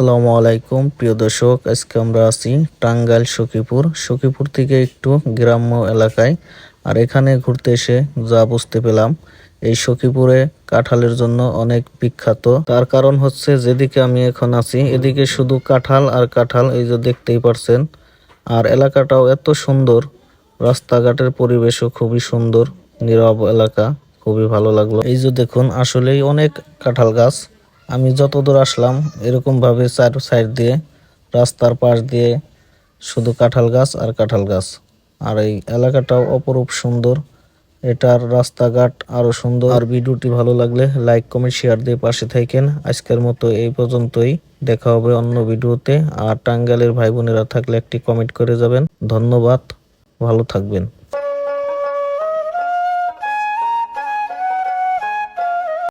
আসসালামু আলাইকুম, প্রিয় দর্শক, আজকে আমরা আছি টাঙ্গাইল সখীপুর। সখীপুর থেকে একটু গ্রাম্য এলাকায়, আর এখানে ঘুরতে এসে যা বুঝতে পেলাম, এই সখীপুরে কাঁঠালের জন্য অনেক বিখ্যাত। তার কারণ হচ্ছে যেদিকে আমি এখন আছি, এদিকে শুধু কাঁঠাল আর কাঁঠাল, এই যে দেখতেই পারছেন। আর এলাকাটাও এত সুন্দর, রাস্তাঘাটের পরিবেশও খুবই সুন্দর, নীরব এলাকা, খুবই ভালো লাগল। এই যে দেখুন, আসলেই অনেক কাঁঠাল গাছ। আমি যতদূর আসলাম, এরকম ভাবে চার সাইড দিয়ে, রাস্তার পাশ দিয়ে শুধু কাঁঠাল গাছ আর কাঁঠাল গাছ। আর এই এলাকাটাও অপরূপ সুন্দর। এটার রাস্তাঘাট আরও সুন্দর। আর ভিডিওটি ভালো লাগলে লাইক, কমেন্ট, শেয়ার দিয়ে পাশে থাকেন। আজকের মতো এই পর্যন্তই। দেখা হবে অন্য ভিডিওতে। আর টাঙ্গালের ভাই বোনেরা থাকলে একটি কমেন্ট করে যাবেন। ধন্যবাদ। ভালো থাকবেন।